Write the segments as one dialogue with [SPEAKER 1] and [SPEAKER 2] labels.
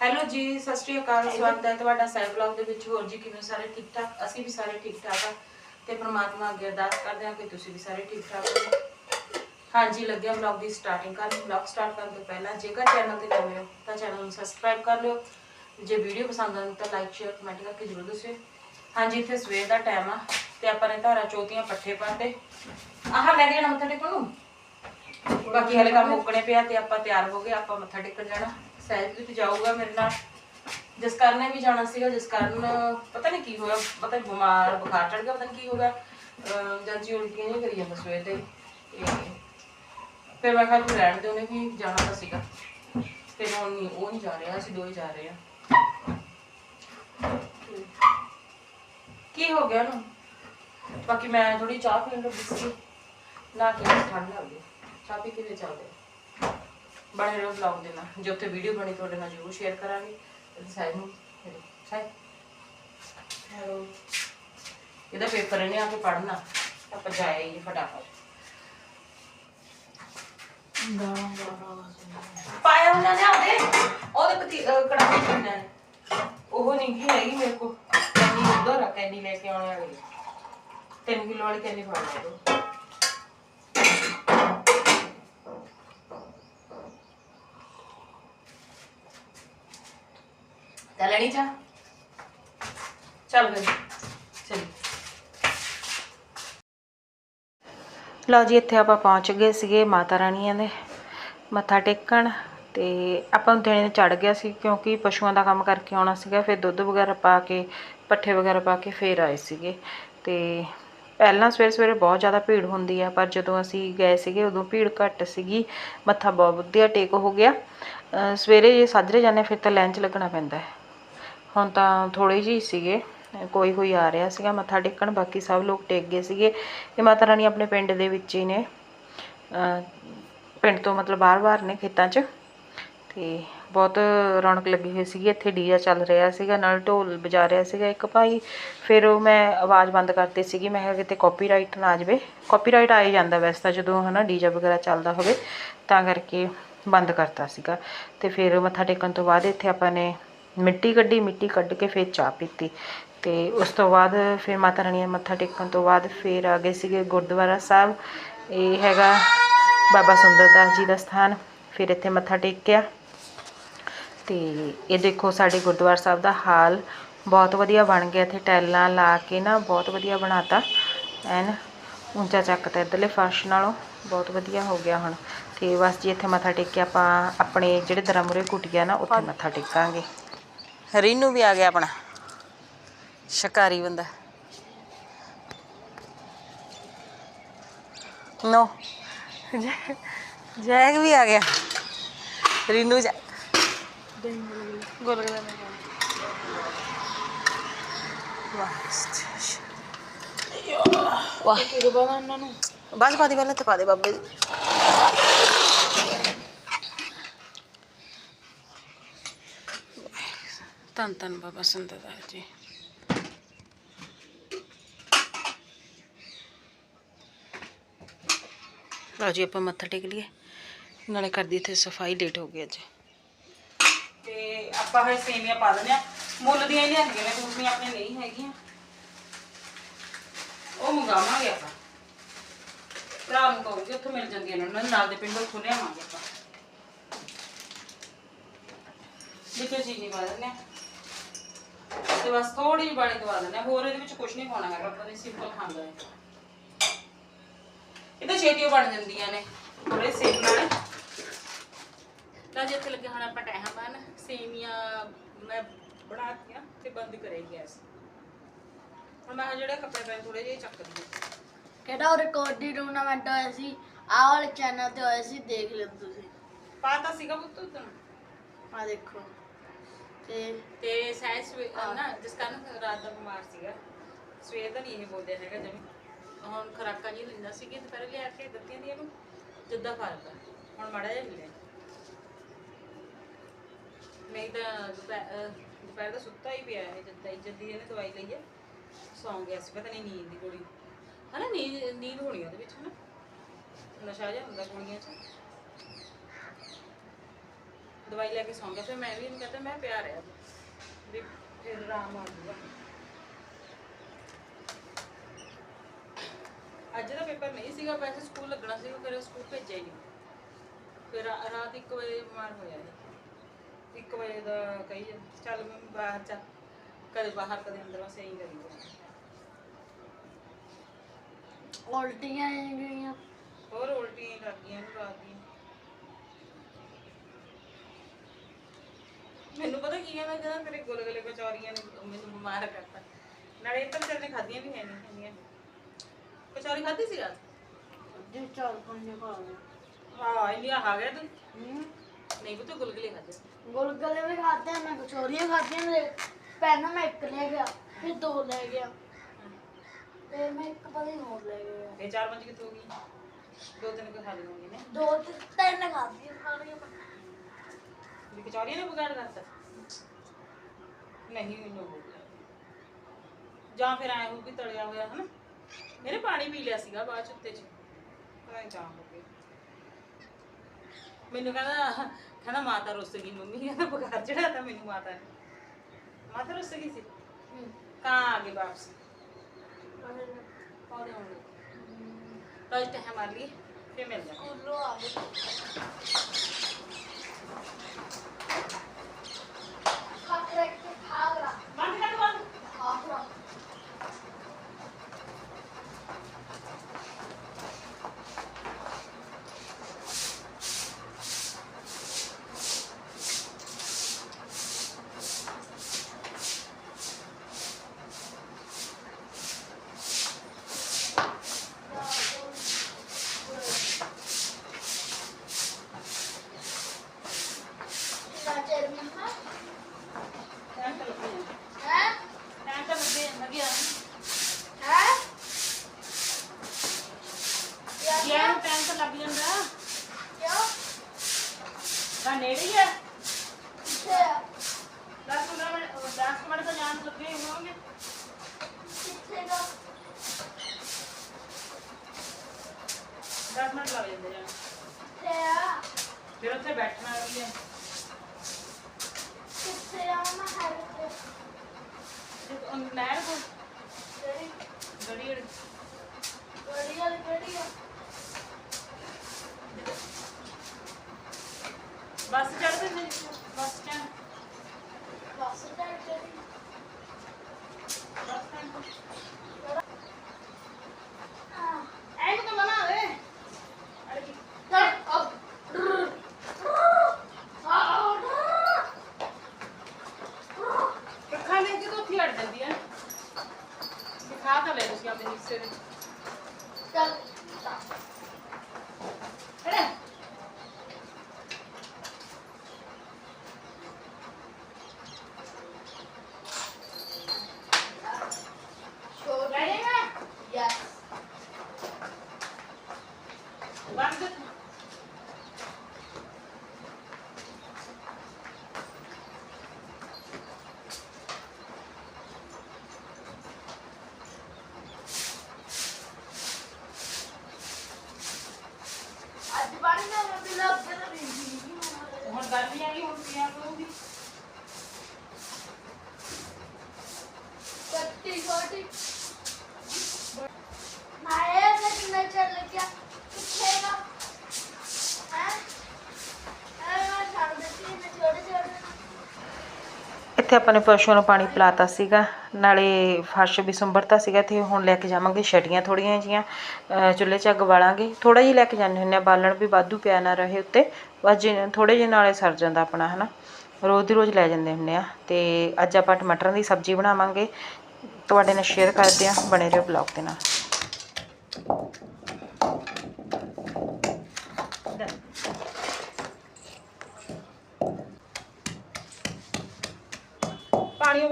[SPEAKER 1] Hello ਜੀ ਸਤਿ ਸ਼੍ਰੀ ਅਕਾਲ ਸਵਾਗਤ ਹੈ ਤੁਹਾਡਾ ਸਾਈਬ ਬਲੌਗ ਦੇ ਵਿੱਚ। ਹੋਰ ਜੀ ਕਿਵੇਂ ਸਾਰੇ ਠੀਕ ਠਾਕ ਅਸੀਂ ਵੀ ਸਾਰੇ ਠੀਕ ਠਾਕ ਆ ਤੇ ਪ੍ਰਮਾਤਮਾ ਅੱਗੇ ਅਰਦਾਸ ਕਰਦੇ ਹਾਂ ਕਿ ਤੁਸੀਂ ਵੀ ਸਾਰੇ ਠੀਕ ਠਾਕ ਹੋਵੋ ਹਾਂਜੀ ਲੱਗਿਆ ਬਲੌਗ ਦੀ ਸਟਾਰਟਿੰਗ ਕਰਨ। ਬਲੌਗ ਸਟਾਰਟ ਕਰਨ ਤੋਂ ਪਹਿਲਾਂ ਜੇਕਰ ਚੈਨਲ ਤੇ ਨਵੇਂ ਹੋ ਤਾਂ ਚੈਨਲ ਨੂੰ ਸਬਸਕ੍ਰਾਈਬ ਕਰ ਲਿਓ। ਜੇ ਵੀਡੀਓ ਪਸੰਦ ਆਉਂਦੀ ਤਾਂ ਲਾਈਕ ਸ਼ੇਅਰ ਕਮੈਂਟ ਕਰਕੇ ਜ਼ਰੂਰ ਦੱਸਿਓ। ਹਾਂਜੀ ਇੱਥੇ ਸਵੇਰ ਦਾ ਟਾਈਮ ਆ ਤੇ ਆਪਾਂ ਨੇ ਧਾਰਾ ਚੋਤੀਆਂ ਪੱਠੇ ਪਾਤੇ। ਆਹ ਲੈ ਕੇ ਜਾਣਾ ਮੱਥਾ ਟੇਕਣ ਨੂੰ? ਬਾਕੀ ਹਲੇ ਕੰਮ ਮੁੱਕਣੇ ਪਿਆ ਤੇ ਆਪਾਂ ਤਿਆਰ ਹੋ ਗਏ ਆਪਾਂ ਮੱਥਾ ਟੇਕਣ ਜਾਣਾ। ਸਹਿਜ ਜਾਊਗਾ ਮੇਰੇ ਨਾਲ। ਜਿਸ ਨੇ ਵੀ ਜਾਣਾ ਸੀਗਾ ਜਿਸ ਪਤਾ ਨਹੀਂ ਕੀ ਹੋਇਆ, ਪਤਾ ਨੀ ਬਿਮਾਰ, ਬੁਖਾਰ ਚੜ ਗਿਆ, ਪਤਾ ਨਹੀਂ ਕੀ ਹੋ ਗਿਆ। ਅਹ ਜਦ ਉਲਟੀਆਂ ਨਹੀਂ ਕਰੀ ਜਾਂਦਾ ਸਵੇਰ ਤੇ ਤੇ ਫਿਰ ਮੈਂ ਕਿਹਾ ਤੂੰ ਰਹਿਣ ਦੇ ਉਹਨੇ ਵੀ ਜਾਣਾ ਤਾਂ ਸੀਗਾ। ਫਿਰ ਉਹ ਨਹੀਂ ਉਹ ਨਹੀਂ ਜਾ ਰਿਹਾ, ਅਸੀਂ ਦੋਏ ਜਾ ਰਹੇ ਆ ਕੀ ਹੋ ਗਿਆ ਨੂੰ ਬਾਕੀ ਮੈਂ ਥੋੜੀ ਚਾਹ ਪੀਣ ਲੱਗੀ ਸੀ। ਨਾ ਕਿ ਠੰਡ ਲੱਗ ਗਈ। ਚਾਹ ਪੀ ਕੇ ਫਿਰ ਚੱਲਦੇ ਹਾਂ। ਬਣੇ ਰਹੋ ਵਲੌਗ ਦੇ ਨਾਲ ਜੇ ਉੱਥੇ ਵੀਡੀਓ ਬਣੀ ਤੁਹਾਡੇ ਨਾਲ ਜ਼ਰੂਰ ਸ਼ੇਅਰ ਕਰਾਂਗੇ। ਤੇ ਸਾਈਡ ਨੂੰ ਸਾਈਡ ਹੈਲੋ ਇਹਦਾ ਪੇਪਰ ਇਹਨੇ ਆ ਕੇ ਪੜ੍ਹਨਾ। ਆਪਾਂ ਜਾਏ ਜੀ ਫਟਾਫਟ। ਪਾਇਆ ਉਹਨਾਂ ਨੇ ਆਦੇ ਉਹਦੇ ਪਤੀ ਕੜਾਹੀ ਚੰਨਾ ਨੇ। ਉਹ ਨਹੀਂ ਕੀ ਹੈਗੀ ਮੇਰੇ ਕੋ ਕੈਨੀ ਉਧਰ ਕੈਨੀ ਲੈ ਕੇ ਆਉਣ ਵਾਲੀ 3 ਕਿਲੋ ਵਾਲੀ ਕੈਨੀ ਫੜ ਲੈ ਲੈਣੀ ਚਾ ਚੱਲ ਗਈ ਚਲ। ਲਓ ਜੀ, ਇੱਥੇ ਆਪਾਂ ਪਹੁੰਚ ਗਏ ਸੀਗੇ ਮਾਤਾ ਰਾਣੀਆਂ ਦੇ। ਮੱਥਾ ਟੇਕਣ ਤੇ ਆਪਾਂ ਨੂੰ ਦਿਨੇ ਚੜ ਗਿਆ ਸੀ ਕਿਉਂਕਿ ਪਸ਼ੂਆਂ ਦਾ ਕੰਮ ਕਰਕੇ ਆਉਣਾ ਸੀਗਾ, ਫਿਰ ਦੁੱਧ ਵਗੈਰਾ ਪਾ ਕੇ, ਪੱਠੇ ਵਗੈਰਾ ਪਾ ਕੇ ਫੇਰ ਆਏ ਸੀਗੇ। ਤੇ ਪਹਿਲਾਂ ਸਵੇਰੇ ਸਵੇਰੇ ਬਹੁਤ ਜ਼ਿਆਦਾ ਭੀੜ ਹੁੰਦੀ ਆ, ਪਰ ਜਦੋਂ ਅਸੀਂ ਗਏ ਸੀਗੇ ਉਦੋਂ ਭੀੜ ਘੱਟ ਸੀਗੀ, ਮੱਥਾ ਬਹੁਤ ਵਧੀਆ ਟੇਕ ਹੋ ਗਿਆ। ਸਵੇਰੇ ਜੇ ਸਾਜਰੇ ਜਾਂਦੇ ਫਿਰ ਤਾਂ ਲਾਈਨ 'ਚ ਲੱਗਣਾ ਪੈਂਦਾ ਹੈ। ਹੁਣ ਤਾਂ ਥੋੜੇ ਜਿਹੇ ਸੀਗੇ, ਕੋਈ ਕੋਈ ਆ ਰਿਹਾ ਸੀਗਾ, ਮੱਥਾ ਟੇਕਣ, ਬਾਕੀ ਸਭ ਲੋਕ ਟੇਕ ਗਏ ਸੀਗੇ। ਇਹ ਮਾਤਾ ਰਾਣੀ ਆਪਣੇ ਪਿੰਡ ਦੇ ਵਿੱਚ ਹੀ ਨੇ। ਪਿੰਡ ਤੋਂ ਮਤਲਬ ਬਾਹਰ-ਬਾਹਰ ਨੇ ਖੇਤਾਂ 'ਚ। ਤੇ ਬਹੁਤ ਰੌਣਕ ਲੱਗੀ ਹੋਈ ਸੀਗੀ, ਇੱਥੇ ਡੀਜਾ ਚੱਲ ਰਿਹਾ ਸੀਗਾ, ਨਾਲ ਢੋਲ ਵਜਾ ਰਿਹਾ ਸੀਗਾ ਇੱਕ ਭਾਈ। ਫਿਰ ਉਹ ਮੈਂ ਆਵਾਜ਼ ਬੰਦ ਕਰਤੀ ਸੀਗੀ, ਮੈਂ ਕਿਹਾ ਕਿਤੇ ਕਾਪੀਰਾਈਟ ਨਾ ਆ ਜਾਵੇ। ਕਾਪੀਰਾਈਟ ਆ ਹੀ ਜਾਂਦਾ ਵੈਸੇ ਤਾਂ ਜਦੋਂ ਹਨਾ ਡੀਜਾ ਵਗੈਰਾ ਚੱਲਦਾ ਹੋਵੇ, ਤਾਂ ਕਰਕੇ ਬੰਦ ਕਰਤਾ ਸੀਗਾ। ਤੇ ਫਿਰ ਮੱਥਾ ਟੇਕਣ ਤੋਂ ਬਾਅਦ ਇੱਥੇ ਆਪਾਂ ਨੇ ਮਿੱਟੀ ਕੱਢੀ ਮਿੱਟੀ ਕੱਢ ਕੇ ਫਿਰ ਚਾਹ ਪੀਤੀ। ਤੇ ਉਸ ਤੋਂ ਬਾਅਦ ਫਿਰ ਮਾਤਾ ਰਾਣੀ ਦਾ ਮੱਥਾ ਟੇਕਣ ਤੋਂ ਬਾਅਦ ਫਿਰ ਆ ਗਏ ਸੀਗੇ ਗੁਰਦੁਆਰਾ ਸਾਹਿਬ। ਇਹ ਹੈਗਾ ਬਾਬਾ ਸੁੰਦਰਦਾਸ ਜੀ ਦਾ ਸਥਾਨ। ਫਿਰ ਇੱਥੇ ਮੱਥਾ ਟੇਕਿਆ। ਤੇ ਇਹ ਦੇਖੋ ਸਾਡੇ ਗੁਰਦੁਆਰਾ ਸਾਹਿਬ ਦਾ ਹਾਲ। ਬਹੁਤ ਵਧੀਆ ਬਣ ਗਿਆ ਇੱਥੇ ਟੈਲਾਂ ਲਾ ਕੇ ਨਾ ਬਹੁਤ ਵਧੀਆ ਬਣਾਤਾ। ਐਨ ਉੱਚਾ ਚੱਕਤਾ ਇੱਧਰਲੇ ਫਰਸ਼ ਨਾਲੋਂ ਬਹੁਤ ਵਧੀਆ ਹੋ ਗਿਆ ਹੁਣ। ਤੇ ਬਸ ਜੀ ਇੱਥੇ ਮੱਥਾ ਟੇਕ ਕੇ ਆਪਾਂ ਆਪਣੇ ਜਿਹੜੇ ਦਰਮੁਰੇ ਕੁਟੀਆ ਨਾ ਉੱਥੇ ਮੱਥਾ ਟੇਕਾਂਗੇ। ਰੀਨੂ ਵੀ ਆ ਗਿਆ ਆਪਣਾ। ਸ਼ਿਕਾਰੀ ਬੰਦਾ। ਨੋ। ਜੈਗ ਵੀ ਆ ਗਿਆ। ਰੀਨੂ ਜਾ ਗੋਲਗਲਾ ਮੈਂ ਵਾਹ ਵਾਹ ਕੀ ਬਾਬਾ ਉਹਨਾਂ ਨੂੰ ਬਸ ਪਾ ਦੇ ਪਹਿਲਾਂ ਤੇ ਪਾ ਦੇ ਬਾਬੇ ਦੀ ਧੰਨ ਧੰਨ ਬਾਬਾ ਸੰਤਦਾਸ ਜੀ। ਲਓ ਜੀ, ਆਪਾਂ ਮੱਥਾ ਟੇਕ ਲਈਏ। ਨਾਲੇ ਕਰਦੀ ਇੱਥੇ ਸਫ਼ਾਈ ਲੇਟ ਹੋ ਗਈ ਅੱਜ। ਤੇ ਆਪਾਂ ਇਹ ਸੇਮੀਆਂ ਪਾ ਦਿੰਦੇ ਆ ਮੁੱਲ ਦੀਆਂ ਹੀ ਲਿਆਂਦੀਆਂ ਨੇ, ਦੂਸਰੀਆਂ ਆਪਣੇ ਨਹੀਂ ਹੈਗੀਆਂ। ਉਹ ਮੰਗਾਵਾਂਗੇ ਆਪਾਂ। ਭਰਾ ਨੂੰ ਕਹੋਗੇ, ਉੱਥੋਂ ਮਿਲ ਜਾਂਦੀਆਂ ਨੇ। ਉਹਨਾਂ ਦੇ ਨਾਲ ਦੇ ਪਿੰਡੋਂ ਉੱਥੋਂ ਲਿਆਵਾਂਗੇ ਆਪਾਂ। ਦੇਖੋ ਚੀਨੀ ਪਾ ਦਿੰਦੇ ਆ ਤੇ ਬਸ ਥੋੜੀ ਜਿਹੀ ਪਾਣੀ ਦਵਾ ਦਿੰਦੇ ਆ ਹੋਰ ਇਹਦੇ ਵਿੱਚ ਕੁਝ ਨਹੀਂ ਪਾਉਣਾ ਹੈਗਾ। ਆਪਾਂ ਨੇ ਸਿੰਪਲ ਖਾਂਦਾ ਹੈ। ਇਹ ਤਾਂ ਛੇਤੀ ਬਣ ਜਾਂਦੀਆਂ ਨੇ। ਥੋੜੇ ਸੇਕ ਨਾਲ। ਤਾਂ ਜੇ ਇੱਥੇ ਲੱਗੇ ਹੁਣ ਆਪਾਂ ਟਾਈਮ ਬਣ ਸੇਮੀਆਂ ਮੈਂ ਬਣਾਤੀਆਂ ਤੇ ਬੰਦ ਕਰੇ ਗੈਸ। ਹੁਣ ਮੈਂ ਜਿਹੜੇ ਕੱਪੜੇ ਪਏ ਥੋੜੇ ਜਿਹੇ ਚੱਕ ਦਈਏ
[SPEAKER 2] ਕਿਹੜਾ ਉਹ ਰਿਕਾਰਡਿੰਗ ਟੂਰਨਾਮੈਂਟ ਹੋਇਆ ਸੀ ਆਹ ਵਾਲੇ ਚੈਨਲ ਤੇ ਹੋਇਆ ਸੀ ਦੇਖ ਲਿਓ ਤੁਸੀਂ।
[SPEAKER 1] ਪਾਤਾ ਸੀਗਾ ਪੁੱਤ ਉਦੋਂ
[SPEAKER 2] ਆ ਦੇਖੋ। ਤੇ
[SPEAKER 1] ਤੇ ਸਾਇੰਸ ਨਾ ਜਿਸ ਕਾਰਨ ਰਾਤ ਦਾ ਬਿਮਾਰ ਸੀਗਾ, ਸਵੇਰ ਦਾ ਨਹੀਂ ਇਹ ਬੋਲਦੇ ਹੈਗਾ ਜਮੀ। ਹੁਣ ਖਰਾਕਾਂ ਜੀ ਲੈਂਦਾ ਸੀ ਕਿ ਦੁਪਹਿਰੇ ਲਿਆ ਕੇ ਦਿੱਤੀਆਂ ਦੀਆਂ ਨੂੰ ਜਿੱਦਾਂ ਫ਼ਰਕ ਆ। ਹੁਣ ਮੜਾ ਜਿਹਾ ਮਿਲਿਆ। ਨਹੀਂ ਤਾਂ ਦੁਪਹਿਰ, ਅਹ ਦੁਪਹਿਰ ਦਾ ਸੁੱਤਾ ਹੀ ਪਿਆ ਹੈ ਜਿੱਦਾਂ ਹੀ, ਜੱਦੀ ਇਹਨੇ ਦਵਾਈ ਲਈ ਹੈ ਸੌਂ ਗਿਆ ਸੀ, ਪਤਾ ਨਹੀਂ ਨੀਂਦ ਦੀ ਗੋਲੀ। ਹਨਾ ਨੀਂਦ ਨੀਂਦ ਹੋਣੀ ਉਹਦੇ ਵਿੱਚ, ਹਨਾ। ਨਸ਼ਾ ਜਿਹਾ ਹੁੰਦਾ ਗੋਲੀਆਂ 'ਚ। ਦਵਾਈ ਲੈ ਕੇ ਸੌਂ ਗਿਆ ਫਿਰ ਮੈਂ ਵੀ ਇਹਨੂੰ ਕਹਤਾ ਮੈਂ ਪਿਆ ਰਿਹਾ। ਵੀ ਫਿਰ ਆਰਾਮ ਆ ਜਾਊਗਾ। ਅੱਜ ਦਾ ਪੇਪਰ ਨਹੀਂ ਸੀਗਾ ਵੈਸੇ ਸਕੂਲ ਲੱਗਣਾ ਸੀ ਫਿਰ ਸਕੂਲ ਭੇਜਿਆ ਹੀ ਨਹੀਂ। ਫਿਰ ਰਾਤ 1 ਵਜੇ ਬਿਮਾਰ ਹੋਇਆ ਇਹ। 1 ਵਜੇ ਦਾ ਕਹੀ ਜਾ- ਚੱਲ ਮੈਂ ਬਾਹਰ ਜਾ ਕਦੇ ਬਾਹਰ ਕਦੇ ਅੰਦਰ ਬਸ ਇਹੀ ਕਰੀ ਜਾ।
[SPEAKER 2] ਉਲਟੀਆਂ ਆ ਗਈਆਂ।
[SPEAKER 1] ਹੋਰ ਉਲਟੀਆਂ ਹੀ ਲੱਗ ਗਈਆਂ ਇਹਨੂੰ ਰਾਤ ਮੈਨੂੰ ਪਤਾ ਕੀ ਕਹਿੰਦਾ ਕਹਿੰਦਾ ਤੇਰੇ ਗੁਲਗੁਲੇ ਕਚੌਰੀਆਂ ਨੇ ਮੈਨੂੰ ਬਿਮਾਰ ਕਰਤਾ। ਨਾਲੇ ਇਹ ਤਾਂ ਵਿਚਾਰੇ ਨੇ ਖਾਧੀਆਂ ਵੀ ਹੈ ਨਹੀਂ ਹੈਗੀਆਂ। ਕਚੌਰੀ ਖਾਧੀ ਸੀ ਰਾਤ?
[SPEAKER 2] ਜੇ ਚਾਰ ਪੰਜ ਖਾ ਲਏ।
[SPEAKER 1] ਹਾਂ ਇੰਡੀਆ ਆ ਗਿਆ ਤੂੰ? ਨਹੀਂ ਪੁੱਤ ਗੁਲਗੁਲੇ ਖਾਧੇ।
[SPEAKER 2] ਗੁਲਗੁਲੇ ਵੀ ਖਾਦੇ ਮੈਂ ਕਚੋਰੀਆਂ ਖਾਧੀਆਂ ਮੇਰੇ ਪੈਨ ਮੈਂ ਇੱਕ ਲੈ ਗਿਆ ਫਿਰ ਦੋ ਲੈ ਗਿਆ। ਤੇ ਮੈਂ ਇੱਕ ਪਤਾ ਨਹੀਂ ਹੋਰ ਲੈ ਗਿਆ।
[SPEAKER 1] ਇਹ ਚਾਰ ਪੰਜ ਕਿੱਥੋਂ ਹੋ ਗਈ? ਦੋ ਤਿੰਨ ਕੁ ਖਾ ਲਈ ਹੋਣਗੇ ਨੇ
[SPEAKER 2] ਦੋ ਤੇ ਤਿੰਨ ਖਾਧੀਆਂ ਖਾਣੀਆਂ ਮੈਂ
[SPEAKER 1] ਵੀ ਕਚੌਰੀਆਂ ਨੇ ਵਿਗਾੜ ਕਰਤਾ ਨਹੀਂ ਮੈਨੂੰ ਹੋ ਗਿਆ ਜਾਂ ਫਿਰ ਆਇਆ ਹੋ ਵੀ ਤਲਿਆ ਹੋਇਆ ਹਨਾ ਮੇਰੇ ਪਾਣੀ ਪੀ ਲਿਆ ਸੀਗਾ ਬਾਅਦ ਚ ਉੱਤੇ ਚ ਪਤਾ ਨਹੀਂ ਜਾਂ ਹੋ ਗਿਆ ਮੈਨੂੰ ਕਹਿੰਦਾ ਕਹਿੰਦਾ ਮਾਤਾ ਰੁੱਸ ਗਈ ਮੰਮੀ ਕਹਿੰਦਾ ਬੁਖਾਰ ਚੜਾਤਾ ਮੈਨੂੰ ਮਾਤਾ ਨੇ ਮਾਤਾ ਰੁੱਸ ਗਈ ਸੀ ਕਹਾਂ ਆ ਗਏ ਵਾਪਸ ਪੌਦੇ ਹੋਣਗੇ ਤਾਂ ਇਸ ਟਾਈਮ ਮਾਰ ਲਈ ਫਿਰ ਮਿਲ ਜਾ
[SPEAKER 2] ਸਕੂਲੋਂ ਆ ਗਏ ਖਾ ਕੇ ਖਾ ਲਾ
[SPEAKER 1] ਬੰਦ ਕਰ ਬੰਦ
[SPEAKER 2] ਖਾ ਲਾ ਚਾਚੇ ਮੰਮਾ
[SPEAKER 1] ਟਾਈਮ ਤਾਂ ਲੱਗੇ
[SPEAKER 2] ਹੈ
[SPEAKER 1] ਟਾਈਮ ਤਾਂ ਲੱਗੇ ਲੱਗਿਆ
[SPEAKER 2] ਹੈ
[SPEAKER 1] ਗਿਆ ਨੂੰ ਟਾਈਮ ਤਾਂ ਲੱਗ ਜਾਂਦਾ
[SPEAKER 2] ਕਿਉਂ
[SPEAKER 1] ਤਾਂ ਨੇੜੇ ਹੀ ਹੈ
[SPEAKER 2] ਕਿੱਥੇ ਆ
[SPEAKER 1] 10 15 ਮਿੰਟ 10 ਮਿੰਟ ਤਾਂ ਜਾਣ ਨੂੰ ਲੱਗੇ ਹੋਣਗੇ
[SPEAKER 2] ਕਿੱਥੇ ਦਾ
[SPEAKER 1] 10 ਮਿੰਟ ਲੱਗ ਜਾਂਦੇ ਜਾਣ
[SPEAKER 2] ਕਿੱਥੇ ਆ।
[SPEAKER 1] ਫਿਰ ਉੱਥੇ ਬੈਠਣਾ ਵੀ ਹੈ
[SPEAKER 2] ਕਿੱਥੇ ਆ ਮੈਂ ਹੈ ਕਿੱਥੇ
[SPEAKER 1] ਤੇ ਨਹਿਰ ਕੋਲ।
[SPEAKER 2] ਜਿਹੜੀ
[SPEAKER 1] ਗੜੀ ਗੜੀ
[SPEAKER 2] ਗੜੀ ਵਾਲੀ ਗੜੀ ਆ?
[SPEAKER 1] ਬੱਸ ਚੜਦੇ ਨੇ ਬੱਸ ਸਟੈਂਡ।
[SPEAKER 2] ਬੱਸ ਚੜ ਗਈ
[SPEAKER 1] ਬੱਸ ਸਟੈਂਡ
[SPEAKER 2] ਆ
[SPEAKER 1] ਐਂ ਤਾਂ ਬਣਾ ਦੇ ਅਰੇ ਕੀ
[SPEAKER 2] ਚੱਲ ਅਬ ਆ
[SPEAKER 1] ਅੱਖਾਂ ਦੇ ਕੇ ਤਾਂ ਉੱਥੇ ਅੜ ਜਾਂਦੀ ਹੈ ਦਿਖਾ ਤਾਂ ਲੈ ਤੁਸੀਂ ਆਪਣੇ ਹਿੱਸੇ ਦੇ
[SPEAKER 2] ਚੱਲ
[SPEAKER 1] ਅਰੇ
[SPEAKER 2] ਛੋੜ ਰਹੇਗਾ ਯੈਸ
[SPEAKER 1] ਬੰਦ
[SPEAKER 2] ਅੱਜ ਬਾਣੀ ਨਾ ਮੈਂ ਲੱਗ ਕੇ ਤਾਂ ਨਹੀਂ
[SPEAKER 1] ਗਰਮੀਆਂ ਗਰਮੀ ਆ ਗਈ ਹੁਣ ਪੀਆ
[SPEAKER 2] ਛੋਟੀ ਮਾਇਆ ਦਾ ਕਿੰਨਾ ਚੱਲ ਗਿਆ ਕਿੱਥੇ ਗਾ ਹੈ ਐ ਮੈਂ ਛੱਡ ਦਿੱਤੀ ਮੈਂ ਛੋਟੇ ਛੋਟੇ
[SPEAKER 1] ਇੱਥੇ ਆਪਾਂ ਨੇ ਪਸ਼ੂਆਂ ਨੂੰ ਪਾਣੀ ਪਿਲਾਤਾ ਸੀਗਾ, ਨਾਲੇ ਫਰਸ਼ ਵੀ ਸੁੰਬਰਤਾ ਸੀਗਾ ਤੇ ਹੁਣ ਲੈ ਕੇ ਜਾਵਾਂਗੇ ਛਟੀਆਂ ਥੋੜੀਆਂ ਜੀਆਂ ਚੁੱਲ੍ਹੇ 'ਚ ਅੱਗ ਬਾਲਾਂਗੇ ਥੋੜਾ ਜਿਹਾ ਲੈ ਕੇ ਜਾਂਦੇ ਹੁੰਦੇ ਆ ਬਾਲਣ ਵੀ ਵਾਧੂ ਪਿਆ ਨਾ ਰਹੇ ਉੱਤੇ, ਬਸ ਜੀ ਥੋੜੇ ਜਿਹੇ ਨਾਲੇ ਸਰ ਜਾਂਦਾ ਆਪਣਾ, ਹਨਾ। ਰੋਜ਼ ਦੀ ਰੋਜ਼ ਲੈ ਜਾਂਦੇ ਹੁੰਦੇ ਆ ਤੇ ਅੱਜ ਆਪਾਂ ਟਮਾਟਰਾਂ ਦੀ ਸਬਜ਼ੀ ਬਣਾਵਾਂਗੇ, ਤੁਹਾਡੇ ਨਾਲ ਸ਼ੇਅਰ ਕਰਦੇ ਆ ਬਣੇ ਰਹੋ ਬਲੌਗ ਦੇ ਨਾਲ।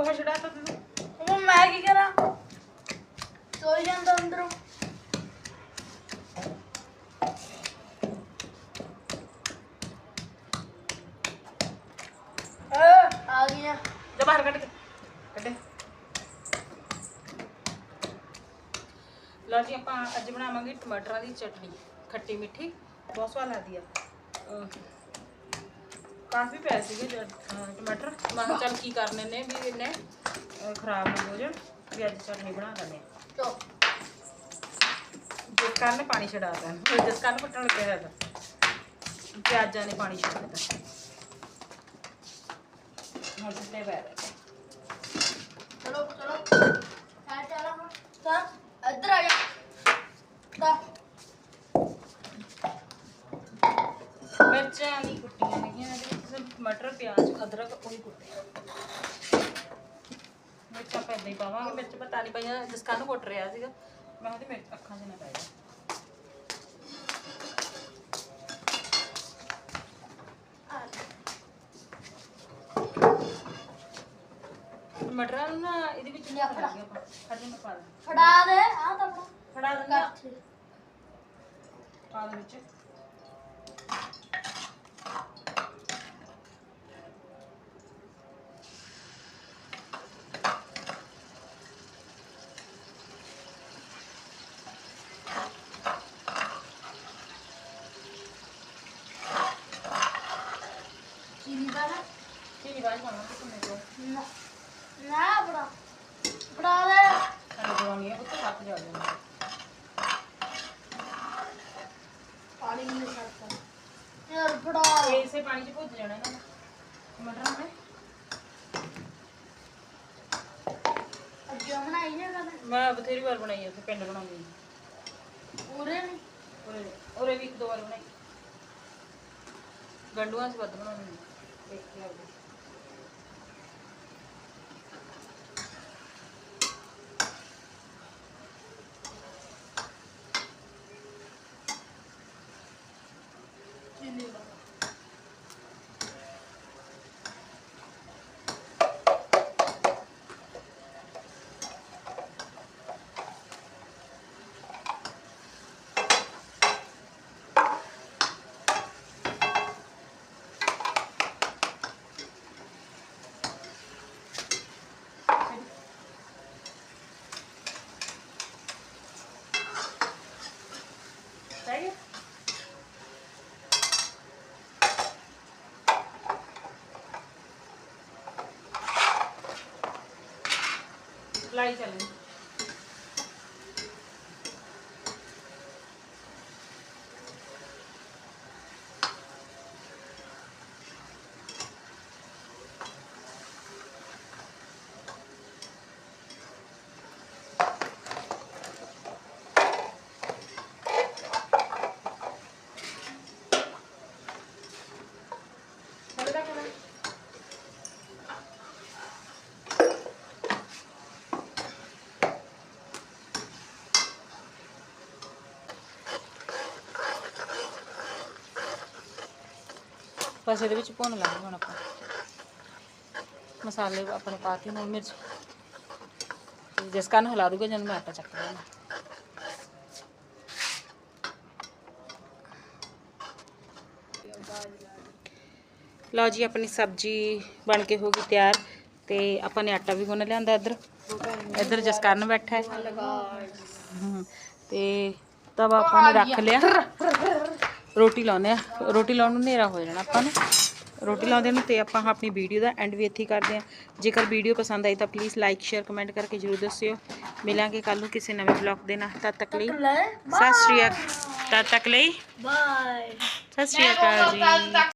[SPEAKER 1] ਪਾਣੀ ਉਹ ਤੂੰ
[SPEAKER 2] ਉਹ ਮੈਂ ਕੀ ਕਰਾਂ? ਸੋਈ ਜਾਂਦਾ ਅੰਦਰੋਂ। ਆ ਗਿਆ
[SPEAKER 1] ਜਾ ਬਾਹਰ ਕੱਢ ਕੇ। ਕੱਢੇ। ਲਓ ਜੀ, ਆਪਾਂ ਅੱਜ ਬਣਾਵਾਂਗੇ ਟਮਾਟਰਾਂ ਦੀ ਚਟਨੀ। ਖੱਟੀ ਮਿੱਠੀ। ਬਹੁਤ ਸਵਾਦ ਲੱਗਦੀ ਆ। ਅਹ ਕਾਫੀ ਪੈ ਸੀਗੇ ਜ- ਅਹ ਟਮਾਟਰ ਮੈਂ ਕਿਹਾ ਚੱਲ ਕੀ ਕਰਨੇ ਨੇ ਵੀ ਇਹਨੇ ਅਹ ਖਰਾਬ ਨਾ ਹੋ ਜਾਣ ਵੀ ਅੱਜ ਚਟਨੀ ਬਣਾ ਲੈਂਦੇ ਆ
[SPEAKER 2] ਚੋ
[SPEAKER 1] ਜਿਸ ਕਾਰਨ ਨੇ ਪਾਣੀ ਛਡਾਤਾ ਫਿਰ ਜਿਸ ਕਾਰਨ ਪੱਟਣ ਲੱਗਿਆ ਹੋਇਆ ਤਾਂ ਪਿਆਜ਼ਾਂ ਨੇ ਪਾਣੀ ਛੱਡ ਦਿੱਤਾ ਹੁਣ ਸੁੱਟੇ ਪੈ ਰਹੇ?
[SPEAKER 2] ਚਲੋ ਚਲੋ। ਹੈ ਚਲਾ ਹੁਣ। ਤਾਂ ਇੱਧਰ ਆ ਜਾ ਤਾਂ
[SPEAKER 1] ਮਿਰਚਾਂ ਨਹੀਂ ਕੁੱਟੀਆਂ ਹੈਗੀਆਂ ਇਹਦੇ ਵਿੱਚ ਸਿਰਫ ਮਟਰ ਪਿਆਜ਼ ਅਦਰਕ ਉਹੀ ਕੁੱਟਿਆ ਮਿਰਚਾਂ ਪੈਦਾ ਹੀ ਪਾਵਾਂਗੇ। ਮਿਰਚ ਪਤਾ ਨਹੀਂ ਪਈਆਂ ਜਿਸ ਕਾਰਨ ਕੁੱਟ ਰਿਹਾ ਸੀਗਾ। ਮੈਂ ਉਹਦੀ ਮਿਰਚ ਅੱਖਾਂ 'ਚ ਨਾ ਪੈ ਜਾ
[SPEAKER 2] ਆ ਜਾ।
[SPEAKER 1] ਮਟਰਾਂ ਨੂੰ ਨਾ ਇਹਦੇ ਵਿੱਚ ਨਹੀਂ ਆਪਾਂ। ਖੜ੍ਹ ਜਾ ਮੈਂ ਪਾ ਦਾਂ
[SPEAKER 2] ਫੜਾ ਦੇ ਆ ਤਾਂ ਫੜਾ।
[SPEAKER 1] ਫੜਾ ਦਿੰਦਾ ਪਾ ਦੇ ਵਿੱਚ
[SPEAKER 2] ਚੀਨੀ ਪਾ ਲੈ
[SPEAKER 1] ਚੀਨੀ ਬਾਅਦ ਪਾਉਣਾ ਕਿ ਤੁਮਨੇ ਕੋ
[SPEAKER 2] ਨਾ ਨਾ ਫੜਾ ਫੜਾ ਦੇ
[SPEAKER 1] ਸਾਡੇ ਜਵਾਨੀ ਹੈ ਉੱਤੇ ਹੱਥ ਜਾ ਜਾਂਦਾ
[SPEAKER 2] ਪਾਣੀ ਨਹੀਂ ਸਰਦਾ ਯਾਰ ਫੜਾ
[SPEAKER 1] ਇਹ ਇਸੇ ਪਾਣੀ 'ਚ ਭੁੱਜ ਜਾਣਾ ਇਹਨਾਂ ਨੇ। ਮਟਰਾਂ ਨੇ।
[SPEAKER 2] ਅੱਗੇ ਬਣਾਈ ਨਾ? ਕਦੇ
[SPEAKER 1] ਮੈਂ ਬਥੇਰੀ ਵਾਰ ਬਣਾਈ ਹੈ ਉੱਥੇ ਪਿੰਡ ਬਣਾਉਂਦੀ
[SPEAKER 2] ਪੂਰੇ ਨਹੀਂ
[SPEAKER 1] ਉਰੇ ਉਰੇ ਵੀ ਇੱਕ ਦੋ ਵਾਰ ਬਣਾਈ। ਗੰਡੂਆਂ 'ਚ ਵੱਧ ਬਣਾਉਂਦੀ। ਦੇਖ ਕੇ ਆਉਂਦੀ
[SPEAKER 2] ਚੀਨੀ ਪਾ
[SPEAKER 1] ਸਹੀ ਹੈ ਲਾਈ ਚੱਲਣੀ ਥੋੜਾ ਬਸ ਇਹਦੇ ਵਿੱਚ ਭੁੰਨ ਲਾਂਗੇ ਹੁਣ ਆਪਾਂ। ਮਸਾਲੇ ਆਪਣੇ ਪਾਤੀ ਨਾਲ ਮਿਰਚ। ਤੇ ਜਿਸ ਕਾਰਨ ਹਿਲਾ ਦੂਗਾ ਜਦ ਮੈਂ ਆਟਾ ਚੱਕ ਲੈਣਾ। ਲਓ ਜੀ ਆਪਣੀ ਸਬਜ਼ੀ ਬਣ ਕੇ ਹੋ ਗਈ ਤਿਆਰ ਤੇ ਆਪਾਂ ਨੇ ਆਟਾ ਵੀ ਗੁੰਨ ਲਿਆਂਦਾ ਇੱਧਰ ਇੱਧਰ ਜਸਕਰਨ ਬੈਠਾ ਹੈ। ਹਮ, ਤੇ ਤਵਾ ਆਪਾਂ ਨੇ ਰੱਖ ਲਿਆ। ਰੋਟੀ ਲਾਉਂਦੇ ਆ ਰੋਟੀ ਲਾਉਣ ਨੂੰ ਹਨੇਰਾ ਹੋ ਜਾਣਾ ਆਪਾਂ ਨੂੰ। ਰੋਟੀ ਲਾਉਂਦੇ ਨੂੰ ਤੇ ਆਪਾਂ ਆਪਣੀ ਵੀਡੀਓ ਦਾ ਐਂਡ ਵੀ ਇੱਥੇ ਕਰਦੇ ਆ ਜੇਕਰ ਵੀਡੀਓ ਪਸੰਦ ਆਈ ਤਾਂ ਪਲੀਜ਼ ਲਾਈਕ ਸ਼ੇਅਰ ਕਮੈਂਟ ਕਰਕੇ ਜਰੂਰ ਦੱਸਿਓ। ਮਿਲਾਂਗੇ ਕੱਲ ਨੂੰ ਕਿਸੇ ਨਵੇਂ ਬਲੌਗ ਦੇ ਨਾਲ। ਤਦ ਤੱਕ ਲਈ ਸਤਿ ਸ਼੍ਰੀ ਅਕਾਲ। ਤਦ ਤੱਕ ਲਈ।
[SPEAKER 2] ਬਾਏ
[SPEAKER 1] ਸਤਿ ਸ਼੍ਰੀ ਅਕਾਲ ਜੀ।